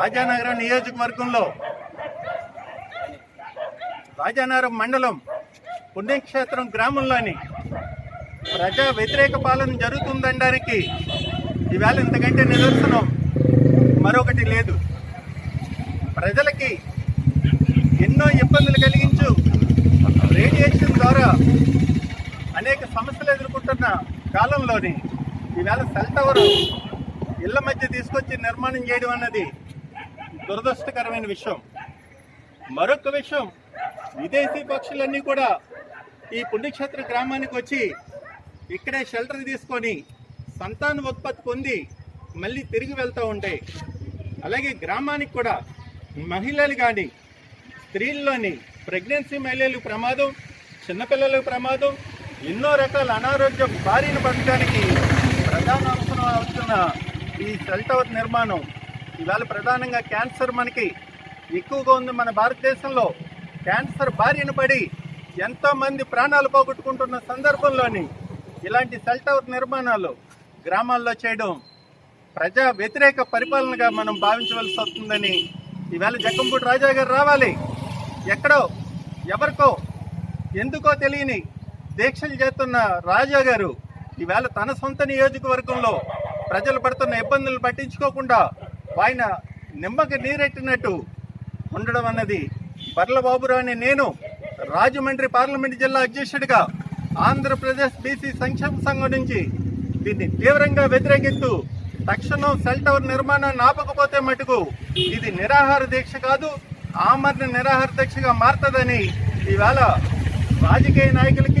రాజానగరం నియోజకవర్గంలో రాజానగరం మండలం పుణ్యక్షేత్రం గ్రామంలోని ప్రజా వ్యతిరేక పాలన జరుగుతుందనడానికి ఈవేళ ఇంతకంటే నిదర్శనం మరొకటి లేదు. ప్రజలకి ఎన్నో ఇబ్బందులు కలిగించు రేడియేషన్ ద్వారా అనేక సమస్యలు ఎదుర్కొంటున్న కాలంలోని ఈవేళ సెల్ టవర్ ఇళ్ళ మధ్య తీసుకొచ్చి నిర్మాణం చేయడం అన్నది దురదృష్టకరమైన విషయం. మరొక విషయం విదేశీ పక్షులన్నీ కూడా ఈ పుణ్యక్షేత్ర గ్రామానికి వచ్చి ఇక్కడే షెల్టర్ తీసుకొని సంతాన ఉత్పత్తి పొంది మళ్ళీ తిరిగి వెళ్తూ ఉంటాయి అలాగే గ్రామానికి కూడా మహిళలు కానీ స్త్రీల్లోని ప్రెగ్నెన్సీ మహిళలకు ప్రమాదం చిన్నపిల్లలకు ప్రమాదం ఎన్నో రకాల అనారోగ్యం బారిన పడటానికి ప్రధాన అవసరం అవుతున్న ఈ సెల్ టవర్ నిర్మాణం ఇవాళ ప్రధానంగా క్యాన్సర్ మనకి ఎక్కువగా ఉంది మన భారతదేశంలో. క్యాన్సర్ బారిన పడి ఎంతోమంది ప్రాణాలు పోగొట్టుకుంటున్న సందర్భంలోని ఇలాంటి సెల్ టవర్ నిర్మాణాలు గ్రామాల్లో చేయడం ప్రజా వ్యతిరేక పరిపాలనగా మనం భావించవలసి వస్తుందని ఈవేళ జక్కంపూడి రాజా గారు రావాలి. ఎక్కడో ఎవరికో ఎందుకో తెలియని దీక్షలు చేస్తున్న రాజా గారు ఈవేళ తన సొంత నియోజకవర్గంలో ప్రజలు పడుతున్న ఇబ్బందులు పట్టించుకోకుండా ఆయన నిమ్మకి నీరెట్టినట్టు ఉండడం అన్నది బర్ల అనే నేను రాజమండ్రి పార్లమెంట్ జిల్లా అధ్యక్షుడిగా ఆంధ్రప్రదేశ్ బీసీ సంక్షేమ సంఘం నుంచి దీన్ని తీవ్రంగా వ్యతిరేకిస్తూ తక్షణం సెల్ టవర్ నిర్మాణాన్ని ఆపకపోతే మటుకు ఇది నిరాహార దీక్ష కాదు ఆమరణ నిరాహార దీక్షగా మారుతుందని ఈవేళ రాజకీయ నాయకులకి